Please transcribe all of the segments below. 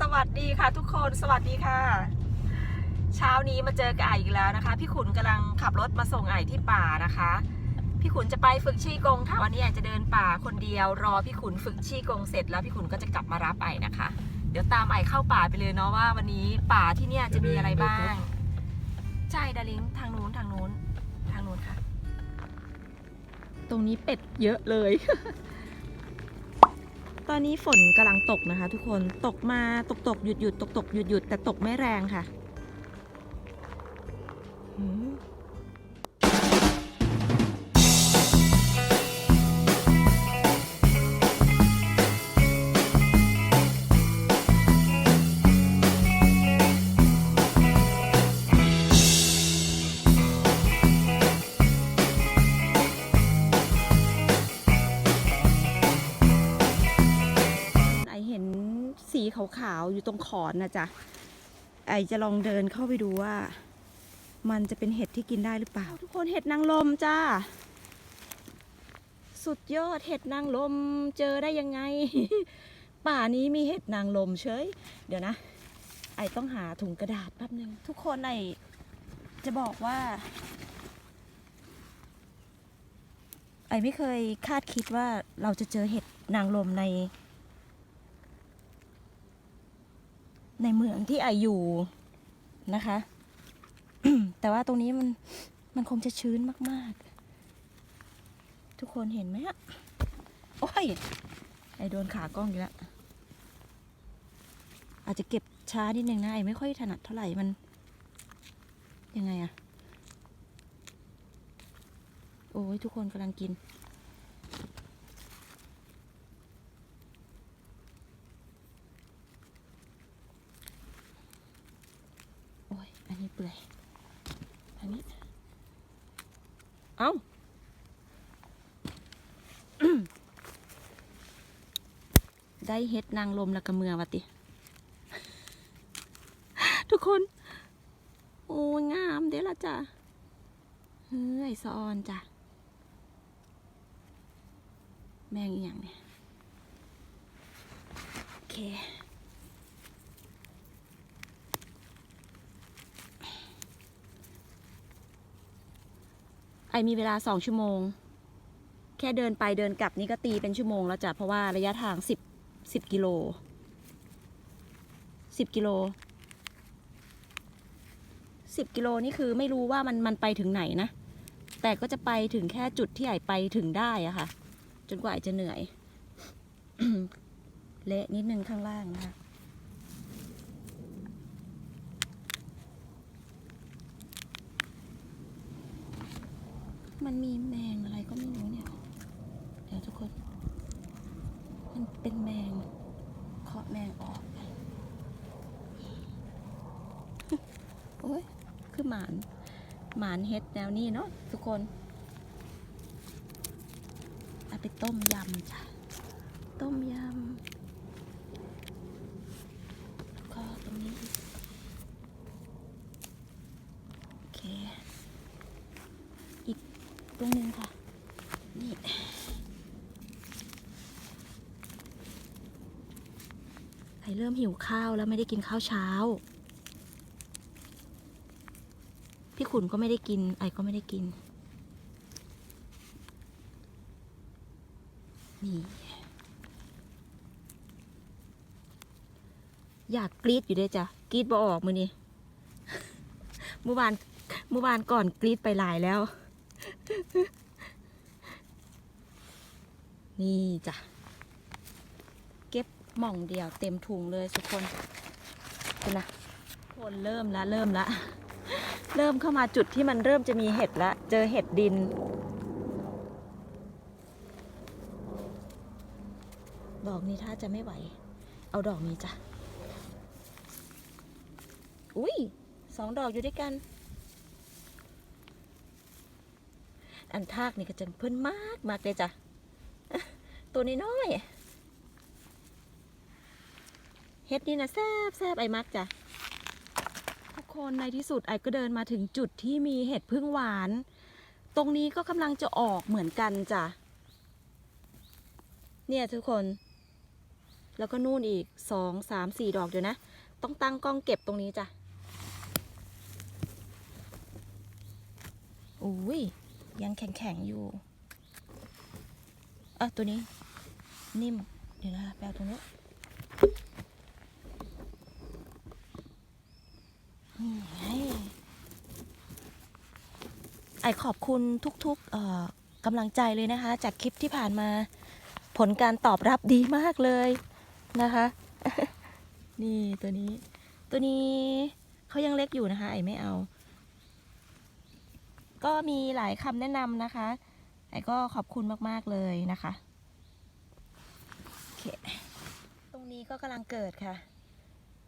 สวัสดีค่ะทุกคนสวัสดีค่ะ เช้านี้มาเจอกับไออีกแล้วนะคะ พี่ขุนกำลังขับรถมาส่งไอที่ป่านะคะ พี่ขุนจะไปฝึกชี้กงค่ะวันนี้ไอจะเดินป่าคนเดียว รอพี่ขุนฝึกชี้กงเสร็จแล้วพี่ขุนก็จะกลับมารับไอนะคะ เดี๋ยวตามไอเข้าป่าไปเลยเนาะว่าวันนี้ป่าที่เนี่ยจะมีอะไรบ้าง ใช่ดาริงทางนู้นทางนู้นทางนู้นค่ะ ตรงนี้เป็ดเยอะเลย ตอนนี้ฝนกำลังตกนะคะ ทุกคนตกมาตกตกหยุดหยุดตกตกหยุดหยุดแต่ตกไม่แรงค่ะ สีขาวๆอยู่ตรงขอนนะจ๊ะไอจะลองเดินเข้าไปดูว่า มันจะเป็นเห็ดที่กินได้หรือเปล่า ทุกคนเห็ดนางลมจ้า สุดยอดเห็ดนางลมเจอได้ยังไง ป่านี้มีเห็ดนางลมเฉย เดี๋ยวนะ ไอต้องหาถุงกระดาษแป๊บนึง ทุกคนไอจะบอกว่า ไอไม่เคยคาดคิดว่าเราจะเจอเห็ดนางลมใน ในเมืองที่ไออยู่นะคะ แต่ว่าตรงนี้มันมันคงจะชื้นมาก ๆ ทุกคนเห็นไหมอะโอ้ย ไอโดนขากล้องอยู่แล้ว อาจจะเก็บช้านิดนึงนะไอไม่ค่อยถนัดเท่าไหร่มัน ยังไงอะโอ้ยทุกคนกำลังกิน โอ้ย อันนี้เปื่อย อันนี้ เอ้า ได้ เฮ็ดนางลมแล้วกระเมือวะติ ทุกคน โอ้ยงามเด้ละจ้ะเฮ้ยสะออนจ้ะ แมงอีหยังเนี่ยโอเคไอมีเวลาสองชั่วโมง แค่เดินไปเดินกลับนี่ก็ตีเป็นชั่วโมงแล้วจ้ะ เพราะว่าระยะทางสิบ สิบกิโลสิบกิโลสิบกิโลนี่คือไม่รู้ว่ามันมันไปถึงไหนนะ แต่ก็จะไปถึงแค่จุดที่ไอไปถึงได้อะค่ะ จนกว่าไอจะเหนื่อยเละนิดนึงข้างล่างนะคะมันมีแมงอะไรก็ไม่รู้เนี่ย เดี๋ยวทุกคน มันเป็นแมงเคาะแมงออกโอ้ยคือหมานหมานเฮ็ดแนวนี้เนาะทุกคนเอาไปต้มยำจ้ะต้มยำก็ตรงนี้อีกโอเคตรงนึงค่ะ นี่ ไอเริ่มหิวข้าวแล้วไม่ได้กินข้าวเช้า พี่ขุนก็ไม่ได้กิน ไอก็ไม่ได้กิน นี่ อยากกรีดอยู่ด้วยจ้ะกรีดบ่ออกมือนี่เมื่อวานเมื่อวานก่อนกรีดไปหลายแล้ว นี่จ้ะ หม่องเดียวเต็มถุงเลยทุกคนคุณนะคนเริ่มละเริ่มละ เริ่มเข้ามาจุดที่มันเริ่มจะมีเห็ดละเจอเห็ดดิน ดอกนี้ถ้าจะไม่ไหว เอาดอกนี้จ้ะ อุ้ยสองดอกอยู่ด้วยกัน อันทากนี่ก็จะเพิ่นมากมากเลยจ้ะ ตัวนี้น้อย เฮ็ดนี่นะแซบแซบไอ้มักจ้ะทุกคนในที่สุดไอ้ก็เดินมาถึงจุดที่มีเห็ดพึ่งหวาน ตรงนี้ก็กำลังจะออกเหมือนกันจ้ะเนี่ยทุกคน แล้วก็นู่นอีกสองสามสี่ดอกเดี๋ยวนะ ต้องตั้งกล้องเก็บตรงนี้จ้ะอุ้ยยังแข็งๆอยู่อะตัวนี้นิ่ม เดี๋ยวนะแปลตรงนี้ นี่ไงไอขอบคุณทุกๆกำลังใจเลยนะคะ จากคลิปที่ผ่านมาผลการตอบรับดีมากเลยนะคะ นี่ตัวนี้ ตัวนี้เขายังเล็กอยู่นะคะ ไอไม่เอา ก็มีหลายคำแนะนำนะคะ ไอก็ขอบคุณมากๆเลยนะคะโอเคตรงนี้ก็กำลังเกิดค่ะ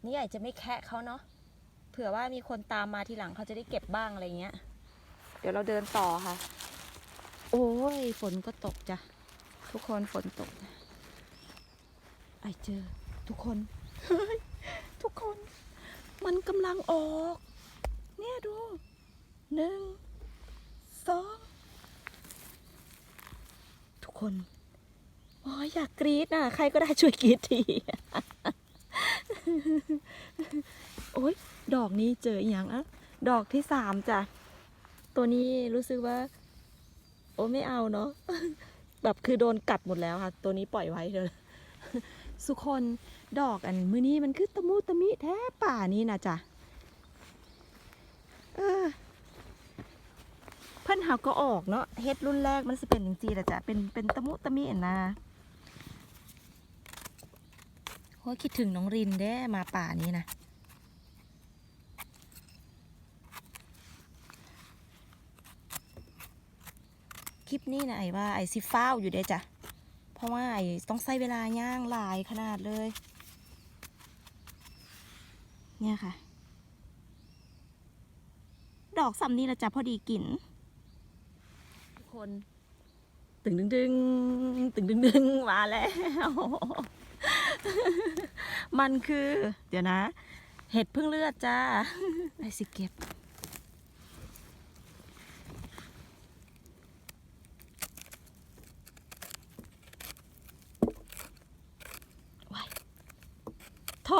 นี่ไอจะไม่แคะเขาเนาะ เผื่อว่ามีคนตามมาทีหลังเขาจะได้เก็บบ้างอะไรเงี้ย เดี๋ยวเราเดินต่อค่ะ โอ้ยฝนก็ตกจ้ะ ทุกคนฝนตกจ้ะไอเจอ ทุกคนเฮ้ยทุกคน มันกำลังออก เนี่ยดูหนึ่งสองทุกคนโอ้ยอยากกรี๊ดน่ะใครก็ได้ช่วยกรี๊ดที โอ้ย ดอกนี้เจออย่างอะดอกที่สามจ้ะ ตัวนี้รู้สึกว่า โอ้ไม่เอาเนาะ แบบคือโดนกัดหมดแล้วค่ะ ตัวนี้ปล่อยไว้เลยสุคนดอกอันมือนี้มันคือตะมุตะมิแท้ป่านี้นะจ๊ะเออเพิ่นหาก็ออกเนาะเฮ็ดรุ่นแรกมันจะเป็นจริงๆแหละจ้ะเป็นเป็นตะมุตะมิอะนะโอ้คิดถึงน้องรินเด้มาป่านี้นะ คลิปนี้นะไอ้ว่าไอ้ซิฟ้าวอยู่เด้จ้ะ เพราะว่าไอ้ต้องใช้เวลาย่างหลายขนาดเลย เนี่ยค่ะ ดอกซ้ำนี่ละจ้ะพอดีกลิ่นทุกคน ตึงดึงดึงตึงดึงดึงมาแล้ว มันคือ เดี๋ยวนะ เห็ดพึ่งเลือดจ้าไอ้สิเก็บ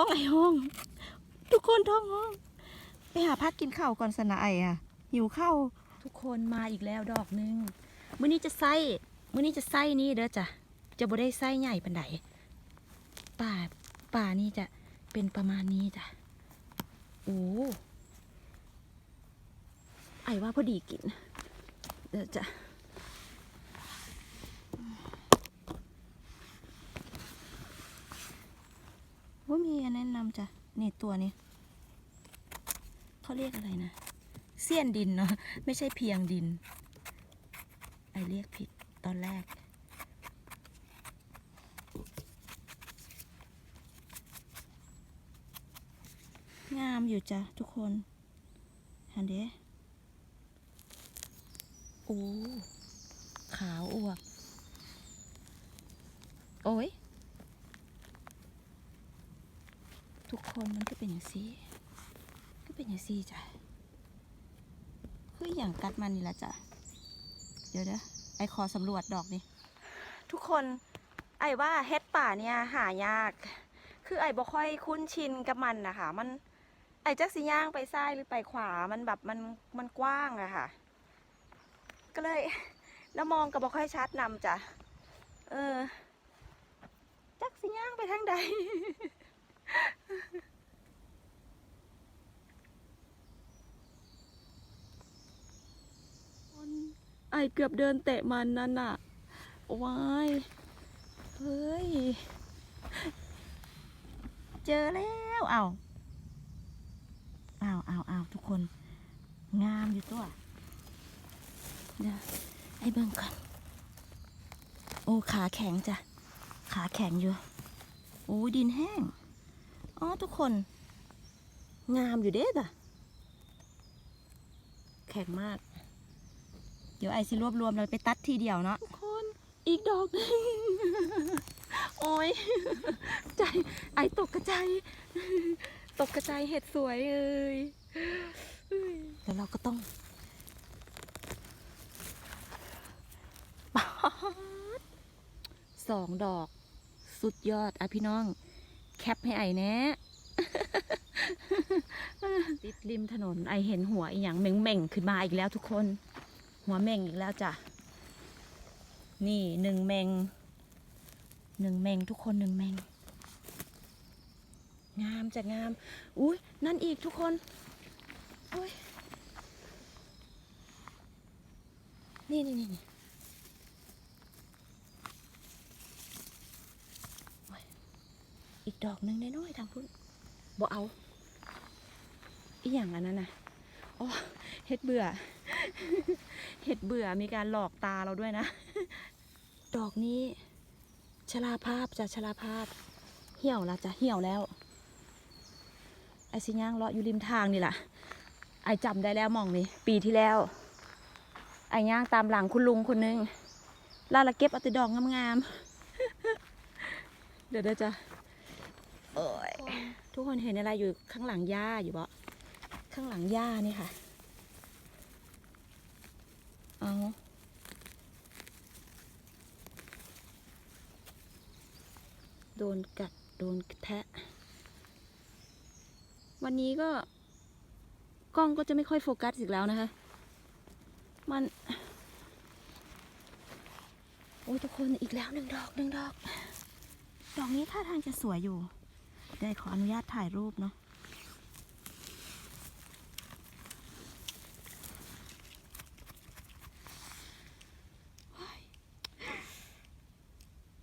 องไอห้อง ทุกคนท้องห้อง ไปหาพักกินข้าวก่อนสนะไออะหิวข้าวทุกคนมาอีกแล้วดอกหนึงมื้อนี้จะไส้มื้อนี้จะไส้นี่เด้อจ้ะจะบ่ได้ไส้ใหญ่ปานใดป่าป่านี่จะเป็นประมาณนี้จ้ะโอ้ไอว่าพอดีกินเดี๋ยวจ้ะ ว่ามีอันแนะนำจ้ะ นี่ ตัวนี้เขาเรียกอะไรนะเสี้ยนดินเนาะไม่ใช่เพียงดิน ไอเรียกผิดตอนแรก งามอยู่จ้ะทุกคนหันเด้โอ้ขาวอวบโอ้ย ทุกคนมันก็เป็นอย่างซีก็เป็นอย่างซีจ้ะคืออย่างกัดมันนี่แหละจ้ะเดี๋ยวเด้อไอขอสำรวจดอกนี่ทุกคนไอว่าเฮ็ดป่าเนี่ยหายาก คือไอบ่ค่อยคุ้นชินกับมันนะคะมันไอจักสิย่างไปซ้ายหรือไปขวามันแบบมันมันกว้างอะค่ะ ก็เลย แล้วมองก็บ่ค่อยชัดนำจ้ะเออจักสิย่างไปทางใด ไอเกือบเดินเตะมันนั่นน่ะวายเฮ้ย เจอแล้วเอาเอาเอาเอาทุกคน งามอยู่ตัวเดี๋ยวให้เบิ่งก่อนโอ้ขาแข็งจ้ะ ขาแข็งอยู่ โอ้ดินแห้ง อ๋อทุกคน งามอยู่เด้จ้ะแข็งมาก เดี๋ยวไอซิรวบรวมเราไปตัดทีเดียวเนาะทุกคนอีกดอกหนึงโอ้ยใจไอตกกระใจายตกกระจายเห็ดสวยเอ้ยแล้วเราก็ต้องป๊าดสองดอก สุดยอดอะพี่น้อง แคปให้ไอแน่ติดริมถนนไอเห็นหัวอีหยังเม่งๆขึ้นมาอีกแล้วทุกคน หัวเม่งอีกแล้วจ้ะ นี่หนึ่งเมงหนึ่งเมงทุกคนหนึ่งเมงงามจะงาม อุ้ยนั่นอีกทุกคนอุ้ยนี่นี่นี่นี่โอ้ย อีกดอกหนึ่งน้อยๆทางพุ่นบ่เอา อีหยังอันนั้นน่ะอ๋อเฮ็ดเบื่อ เห็ดเบื่อมีการหลอกตาเราด้วยนะ ดอกนี้ชราภาพจะชราภาพ เหี่ยวละจะเหี่ยวแล้ว ไอสิย่างเลาะอยู่ริมทางนี่แหละไอจำได้แล้วหมองนี่ปีที่แล้ว ไอย่างตามหลังคุณลุงคนนึงลาละเก็บเอาแต่ดอกงามๆเดี๋ยวเดี๋ยวจะ โอ้ยทุกคนเห็นอะไรอยู่ข้างหลังหญ้าอยู่บ่ข้างหลังหญ้านี่ค่ะ เอาโดนกัดโดนแทะ วันนี้ก็ กล้องก็จะไม่ค่อยโฟกัสอีกแล้วนะคะ มัน โอ้ยทุกคนอีกแล้วหนึ่งดอกหนึ่งดอก ดอกนี้ท่าทางจะสวยอยู่ ได้ขออนุญาตถ่ายรูปเนาะ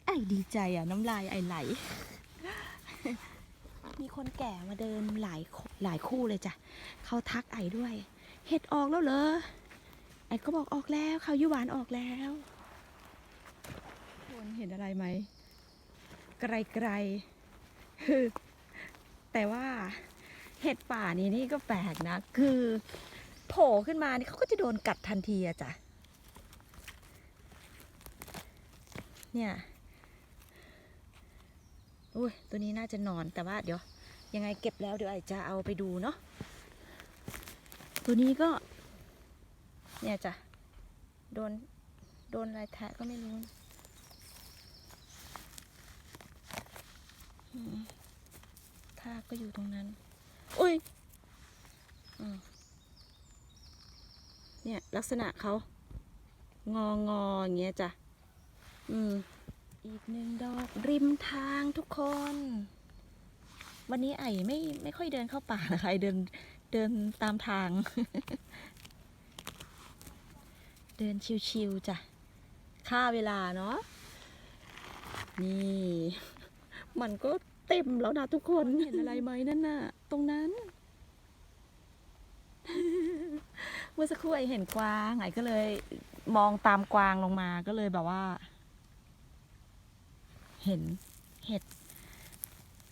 ไอดีใจอะน้ำลายไอไหล มีคนแก่มาเดินหลายหลายคู่เลยจ้ะเขาทักไอด้วย เห็ดออกแล้วเหรอ ไอก็บอกออกแล้วเขายุหวานออกแล้วคนเห็นอะไรไหมไกลไกลๆ แต่ว่าเห็ดป่านี่นี่ก็แปลกนะ คือโผล่ขึ้นมานี่เขาก็จะโดนกัดทันทีอะจ้ะ เนี่ยอุ้ยตัวนี้น่าจะนอนแต่ว่าเดี๋ยว ยังไงเก็บแล้วเดี๋ยวไอจะเอาไปดูเนาะ ตัวนี้ก็ เนี่ยจ้ะ โดน โดนอะไรแทะก็ไม่รู้าก็อยู่ตรงนั้น อุ้ยเนี่ยลักษณะเขางองออย่างเงี้ยจ้ะ อืม อีกหนึ่งดอกริมทางทุกคน วันนี้ไอ้ไม่ไม่ค่อยเดินเข้าป่านะคะไอเดินเดินตามทาง เดินชิวๆจ้ะค่าเวลาเนาะนี่ มันก็ เต็มแล้วนะทุกคนเห็นอะไรไหมนั่นน่ะ ตรงนั้น เมื่อสักครู่ไอเห็นกวางไอก็เลย มองตามกวางลงมาก็เลยแบบว่า เห็นเห็ด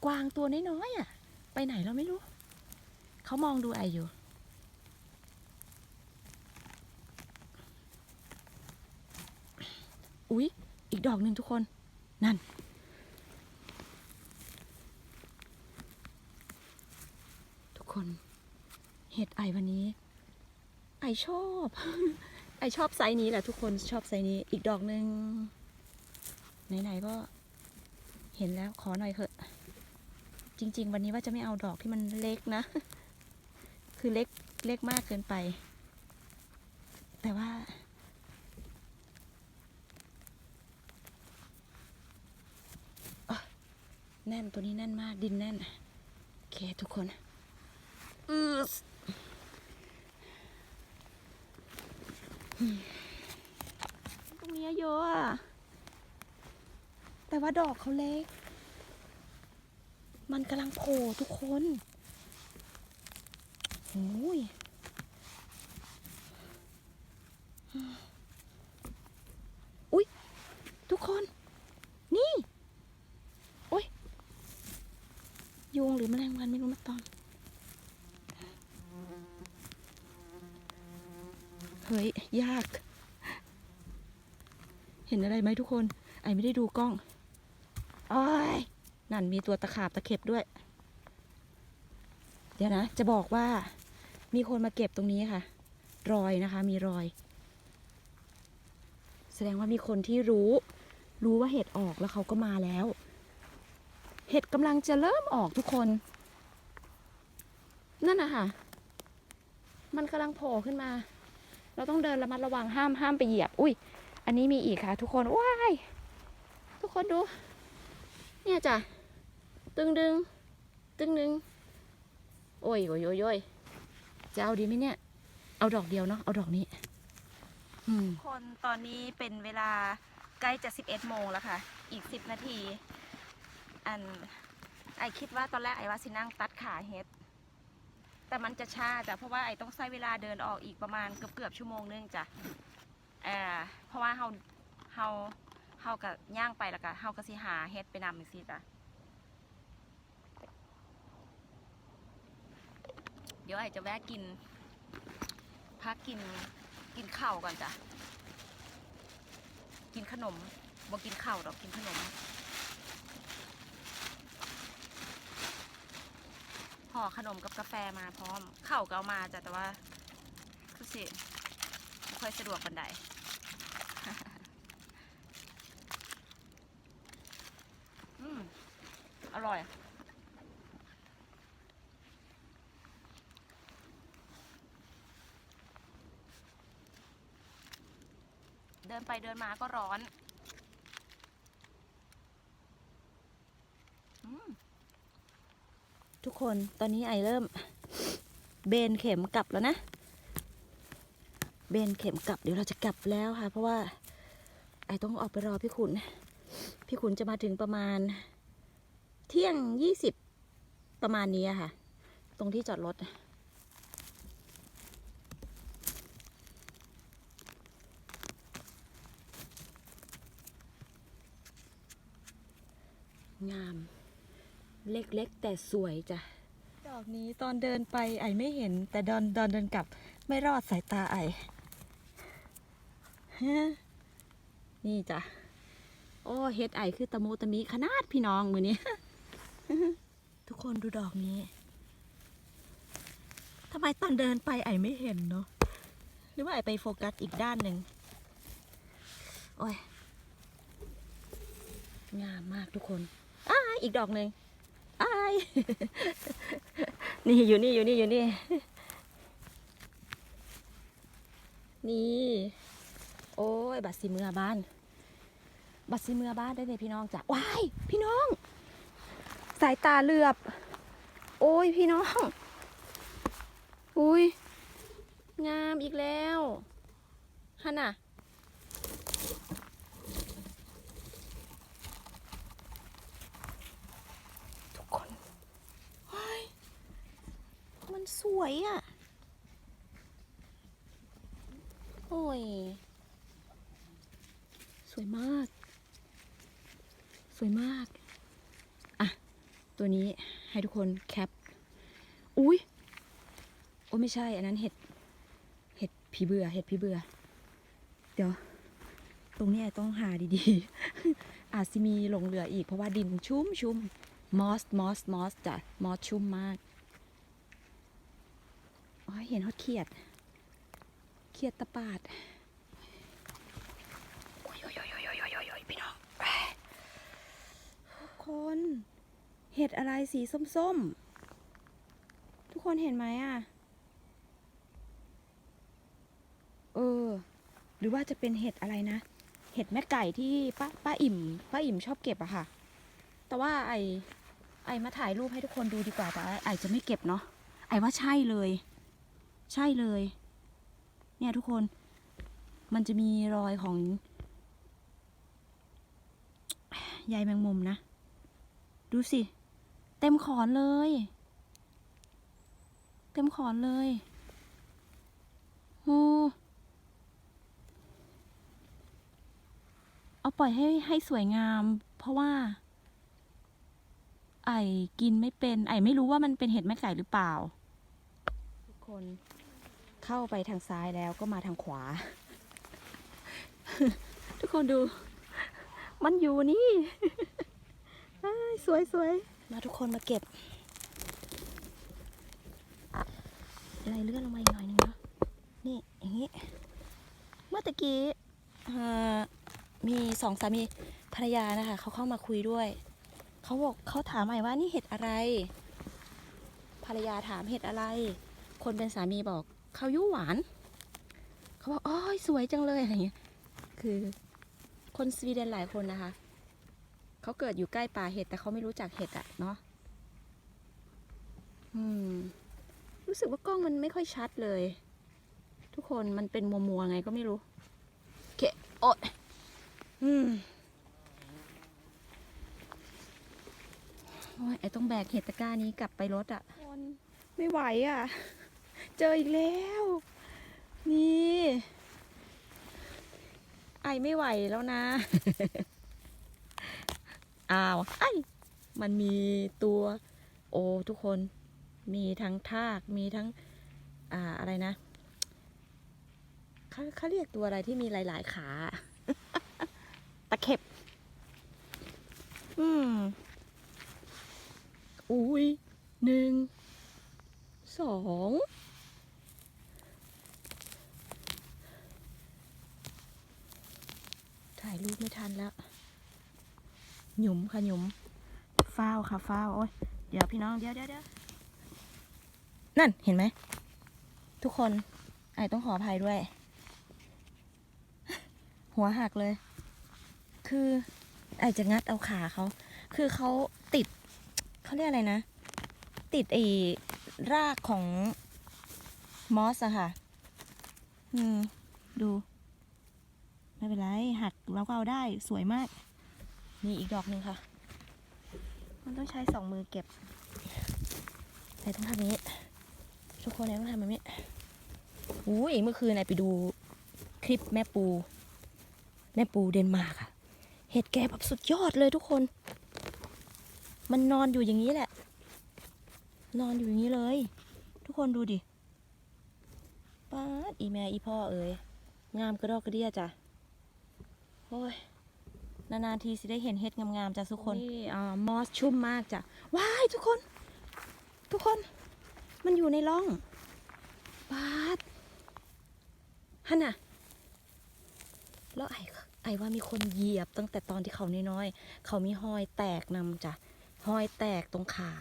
กวางตัวน้อยๆอะ ไปไหนเราไม่รู้ เขามองดูไออยู่อุ๊ย อีกดอกหนึ่งทุกคน นั่น ทุกคน เห็ดไอวันนี้ ไอชอบ ไอชอบไซส์นี้แหละทุกคนชอบไซส์นี้ อีกดอกหนึ่งไหนๆก็เห็นแล้วขอหน่อยเถอะ จริง ๆ วันนี้ว่าจะไม่เอาดอกที่มันเล็กนะ คือเล็กเล็กมากเกินไป แต่ว่าอะแน่นตัวนี้แน่นมากดินแน่น โอเคทุกคน อือตรงนี้เยอะอะแต่ว่าดอกเขาเล็ก มันกำลังโผล่ทุกคนโอ้ยอุ๊ยทุกคน นี่ โอ้ยยุงหรือแมลงวันไม่รู้มาตอม เฮ้ย ยาก เห็นอะไรไหมทุกคน ไอไม่ได้ดูกล้องอ้ยนั่นมีตัวตะขาบตะเข็บด้วย เดี๋ยวนะ จะบอกว่า มีคนมาเก็บตรงนี้ค่ะ รอยนะคะ มีรอย แสดงว่ามีคนที่รู้ รู้ว่าเห็ดออกแล้วเขาก็มาแล้ว เห็ดกำลังจะเริ่มออกทุกคน นั่นนะคะมันกำลังโผล่ขึ้นมา เราต้องเดินระมัดระวังห้ามห้ามไปเหยียบ อุ้ย อันนี้มีอีกค่ะ ทุกคน ว้าย ทุกคนดู เนี่ยจ้ะ ตึงดึง ตึงดึง โอ้ยโอ้ยโอ้ยโอ้ยจะเอาดีไหมเนี่ย เอาดอกเดียวเนาะ เอาดอกนี้ อืม คนตอนนี้เป็นเวลาใกล้จะ 11 โมงแล้วค่ะ อีก 10 นาที อันไอคิดว่าตอนแรกไอว่าสินั่งตัดขาเฮ็ด แต่มันจะช้าจ้ะเพราะว่าไอต้องใช้เวลาเดินออกอีกประมาณเกือบเกือบๆชั่วโมงนึงจ้ะอ่าเพราะว่าเฮาเฮาเฮากับย่างไปแล้วก็เฮาก็สิหาเฮ็ดไปนำจังซี่จ้ะเดี๋ยวไอจะแวะกินพักกินกินข้าวก่อนจ้ะกินขนมบ่กินข้าวดอกกินขนม ห่อขนมกับกาแฟมาพร้อมเข้าก็เอามาจ้ะแต่ว่าคือสิไม่ค่อยสะดวกปันใดอืมอร่อยเดินไปเดินมาก็ร้อน อืม ทุกคนตอนนี้ไอเริ่ม เบนเข็มกลับแล้วนะ เบนเข็มกลับเดี๋ยวเราจะกลับแล้วค่ะ เพราะว่าไอต้องออกไปรอพี่ขุน พี่ขุนจะมาถึงประมาณ เที่ยงยี่สิบประมาณนี้ค่ะ ตรงที่จอดรถงาม เล็กๆ แต่สวยจ้ะ ดอกนี้ตอนเดินไปไอไม่เห็น แต่ดอนดอนเดินกลับไม่รอดสายตาไอนี่จ้ะ โอ้เฮ็ดไอคือตะโมตะมิขนาดพี่น้องมือนี้ ทุกคนดูดอกนี้ทำไมตอนเดินไปไอไม่เห็นเนาะหรือว่าไอไปโฟกัสอีกด้านหนึ่งโอ้ยงามมากทุกคน อ้าอีกดอกหนึ่ง นี่อยู่นี่อยู่นี่อยู่นี่ นี่ โอ้ย บัตรสีเมือบ้าน บัตรสีเมือบ้านได้เลยพี่น้องจ้ะว้าย พี่น้อง สายตาเหลือบ โอ้ย พี่น้อง อุ้ย งามอีกแล้วฮัน่ะ ทุกคนเฮ้ยมัน สวยอะ่ะ โอ้ย สวยมาก สวยมาก อะ ตัวนี้ให้ทุกคนแคป อุ้ยโอ้ไม่ใช่ อันนั้นเห็ด เห็ดผีเบื่อ เห็ดผีเบื่อ เดี๋ยว ตรงนี้ต้องหาดีๆ อาจจะมีหลงเหลืออีกเพราะว่าดินชุ่มชุ่มมอส มอส มอสจ้ะ มอสชุ่มมาก อ๋อเห็นฮอดเขียด เขียดตะปาดโอ้ยโอ้ยโอ้ยโอ้ยโอ้ยโอ้ยโอ้ยพี่น้องทุกคน เห็ดอะไรสีส้มๆ ทุกคนเห็นไหมอะ เออ หรือว่าจะเป็นเห็ดอะไรนะ เห็ดแม่ไก่ที่ป้าป้าอิ่มป้าอิ่มชอบเก็บอะค่ะ แต่ว่าไอไอมาถ่ายรูปให้ทุกคนดูดีกว่าแต่ไอจะไม่เก็บเนาะไอว่าใช่เลย ใช่เลย เนี่ยทุกคน มันจะมีรอยของใยแมงมุมนะ ดูสิ เต็มขอนเลย เต็มขอนเลยโอ้เอาปล่อยให้ให้สวยงาม เพราะว่า ไอกินไม่เป็น ไอไม่รู้ว่ามันเป็นเห็ดแม่ไก่หรือเปล่า ทุกคน เข้าไปทางซ้ายแล้วก็มาทางขวา ทุกคนดู มันอยู่นี่สวยสวยมาทุกคนมาเก็บอะไรเลื่อนลงมาอีกหน่อยนึงเนาะนี่อย่างนี้ เมื่อตะกี้มีสองสามีภรรยานะคะเขาเข้ามาคุยด้วย เขาบอกเขาถามใหม่ว่านี่เห็ดอะไร ภรรยาถามเห็ดอะไร คนเป็นสามีบอก ขายุหวาน เขาบอกอ้อยสวยจังเลยอะไรเงี้ย คือคนสวีเดนหลายคนนะคะ เขาเกิดอยู่ใกล้ป่าเห็ดแต่เขาไม่รู้จักเห็ดอะเนาะ อืม รู้สึกว่ากล้องมันไม่ค่อยชัดเลย ทุกคนมันเป็นมัวมัวไงก็ไม่รู้โอเคโอ๊ยอืมโอ้ยไอต้องแบกเห็ดตะกร้านี้กลับไปรถอะคนไม่ไหวอะ เจออีกแล้ว นี่ ไอไม่ไหวแล้วนะ อ้าว ไอ มันมีตัว โอทุกคน มีทั้งทาก มีทั้ง อ่า อะไรนะเขาเขาเรียกตัวอะไรที่มีหลาย ๆ ขา ตะเข็บ อืม อุ้ยหนึ่งสอง ถ่ายรูปไม่ทันแล้ว หยุมค่ะหยุมฟ้าวค่ะฟ้าวโอ้ยเดี๋ยวพี่น้องเดี๋ยวเดี๋ยวเดี๋ยวนั่นเห็นไหม ทุกคนไอต้องขออภัยด้วย หัวหักเลย คือไอจะงัดเอาขาเขา คือเขาติดเขาเรียกอะไรนะ ติดไอรากของมอสอะค่ะ อืม ดู ไม่เป็นไร หักเราก็เอาได้สวยมาก นี่อีกดอกหนึ่งค่ะ มันต้องใช้สองมือเก็บไอต้องท่านี้ ทุกคนไอต้องทำแบบนี้อุ้ยเมื่อคืนไอไปดูคลิปแม่ปู แม่ปูเดนมาร์กอะเห็ดแกแบบสุดยอดเลยทุกคน มันนอนอยู่อย่างนี้แหละ นอนอยู่อย่างนี้เลย ทุกคนดูดิป้าอีแม่อีพ่อเอ๋ยงามกระดอกกระเดียจ้ะ โอ้ยนานๆทีสิได้เห็นเห็ดงามๆจ้ะทุกคน นี่อ่ามอสชุ่มมากจ้ะ ว้ายทุกคน ทุกคน มันอยู่ในร่องป้าดฮันน่ะ แล้วไอ้ไอ้ว่ามีคนเหยียบตั้งแต่ตอนที่เขาน้อยๆ เขามีหอยแตกนำจ้ะหอยแตกตรงขา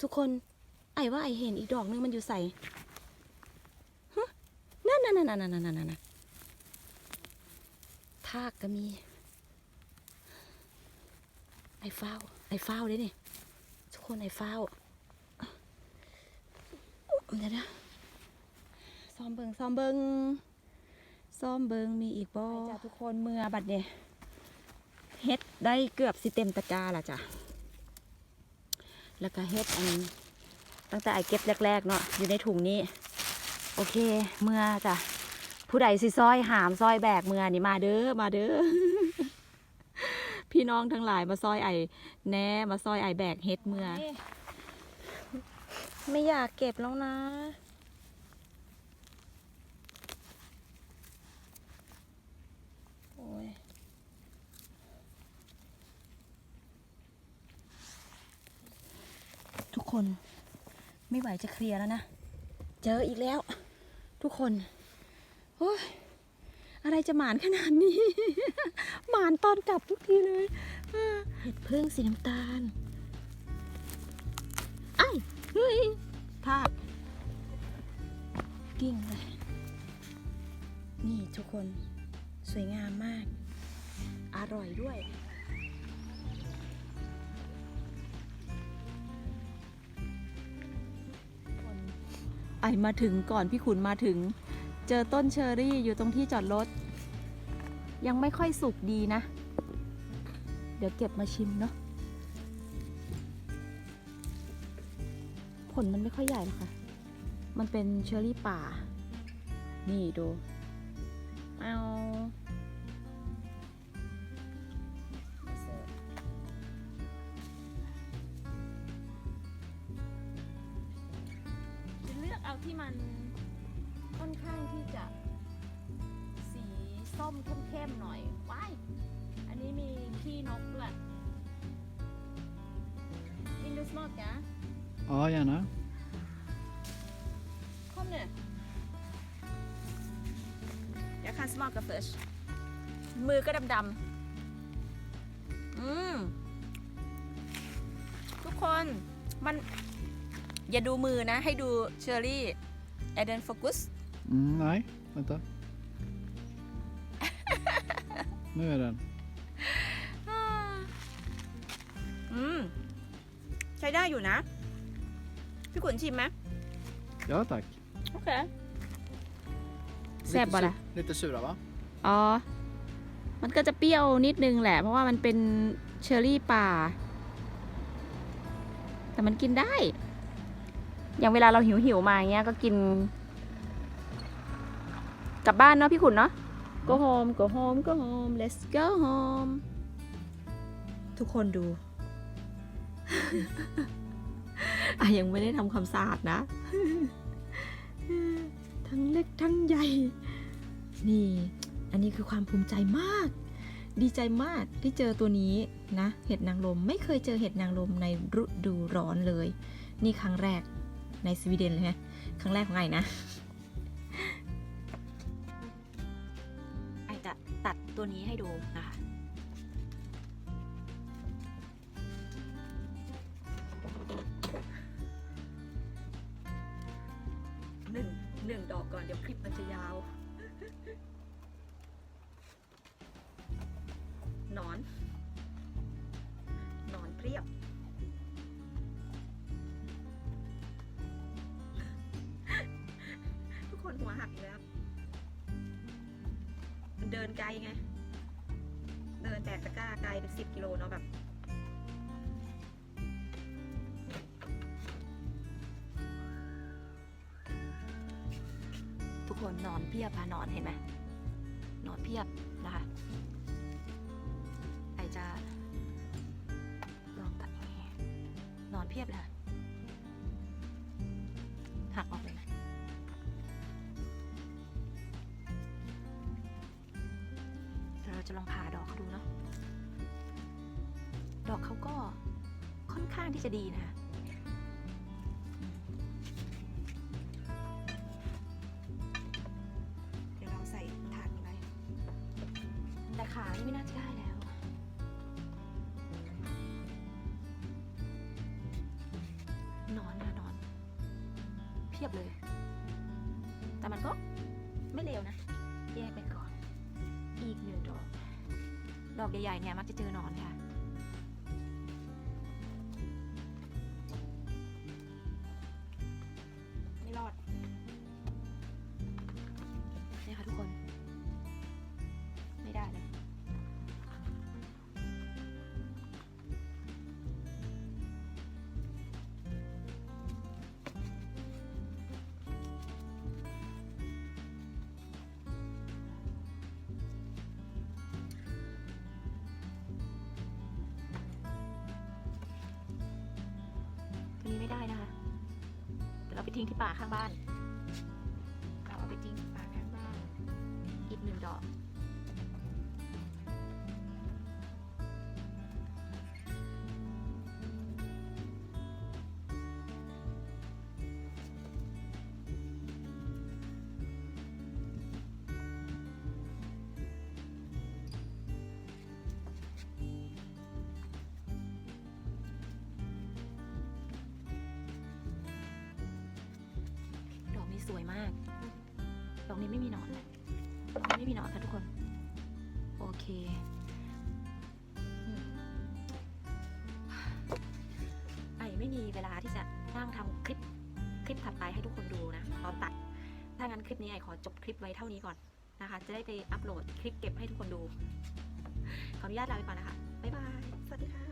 ทุกคน อ้ว่าไอ้เห็นอีกดอกนึงมันอยู่ใส่นั่นนั่นนั่นนั่นนั่นนั่นทากก็มี ไอ้เฝ้า ไอ้เฝ้าเลยนี่ทุกคนไอ้เฝ้าเดี๋ยวนะซ้อมเบิงซ้อมเบิงซ้อมเบิงมีอีกบ่จ้ะทุกคนเมื่อบัดเนี่ยเฮ็ดได้เกือบสิเต็มตะกร้าละจ้ะแล้วก็เฮ็ดอัน ตั้งแต่ไอเก็บแรกๆเนาะอยู่ในถุงนี้ โอเค เมื่อจ้ะผู้ใดสิซอยหามซอยแบกเมื่อนี่มาเด้อมาเด้อพี่น้องทั้งหลายมาซอยไอแน่มาซอยไอแบกเฮ็ดเมื่อไม่อยากเก็บแล้วนะทุกคน ไม่ไหวจะเคลียร์แล้วนะ เจออีกแล้ว ทุกคนโอ้ยอะไรจะหมานขนาดนี้ หมานตอนกลับทุกทีเลยเห็ดพึ่งสีน้ำตาลไอ้เฮ้ยพลาดกิ่งเลยนี่ทุกคนสวยงามมาก อร่อยด้วย ไอมาถึงก่อนพี่ขุนมาถึง เจอต้นเชอรี่อยู่ตรงที่จอดรถ ยังไม่ค่อยสุกดีนะ เดี๋ยวเก็บมาชิมเนาะผลมันไม่ค่อยใหญ่หรอกค่ะ มันเป็นเชอร์รี่ป่า นี่ดูเอา Vill du smaka? Ja, gärna. Kom nu. smaker first มือก็ดำๆอืม ทุกคนมันอย่าดูมือนะ ให้ดูเชอร์รี่เอเดนโฟกัส Mm, nej, vänta. nu är den. ใช้ได้อยู่นะ พี่ขุนชิมไหม Ja tack. โอเคแซ่บบ่ Lite, ล่ะ su- lite sura va? อ๋อ มันก็จะเปรี้ยวนิดนึงแหละ เพราะว่ามันเป็นเชอร์รี่ป่า แต่มันกินได้ อย่างเวลาเราหิวหิวๆมาอย่างเงี้ยก็กิน กลับบ้านเนาะพี่ขุนเนาะ go home go home go home let's go home ทุกคนดู อะยังไม่ได้ทำความสะอาดนะ ทั้งเล็กทั้งใหญ่ นี่ อันนี้คือความภูมิใจมาก ดีใจมากที่เจอตัวนี้นะ เห็ดนางรมไม่เคยเจอเห็ดนางรมในฤดูร้อนเลย นี่ครั้งแรกในสวีเดนเลยฮะครั้งแรกของไอนะไอจะตัดตัวนี้ให้ดูนะคะ หนึ่งดอกก่อนเดี๋ยวคลิปมันจะยาว นอน นอนเพียบ ทุกคนหัวหักแล้วมันเดินไกลไง เดินแบกตะกร้าไกลเป็นสิบกิโลเนาะแบบ เพียบค่ะนอนเห็นไหมนอนเพียบนะคะไอจะลองตัดนี้นอนเพียบเลยหักออกเลยนะเดี๋ยวเราจะลองผ่าดอกเขาดูเนาะดอกเขาก็ค่อนข้างที่จะดีนะ เพียบเลย แต่มันก็ไม่เลวนะ แยกไปก่อน อีกหนึ่งดอก ดอกใหญ่ๆเนี่ยมักจะเจอหนอนค่ะ ข้างบ้าน นี้ไม่มีหนอนนะไม่มีหนอนค่ะทุกคน โอเคไอไม่มีเวลาที่จะนั่งทำคลิปคลิปถัดไปให้ทุกคนดูนะตอนตัด ถ้างั้นคลิปนี้ไอขอจบคลิปไว้เท่านี้ก่อนนะคะ จะได้ไปอัปโหลดคลิปเก็บให้ทุกคนดู ขออนุญาตลาไปก่อนนะคะ บ๊ายบาย สวัสดีค่ะ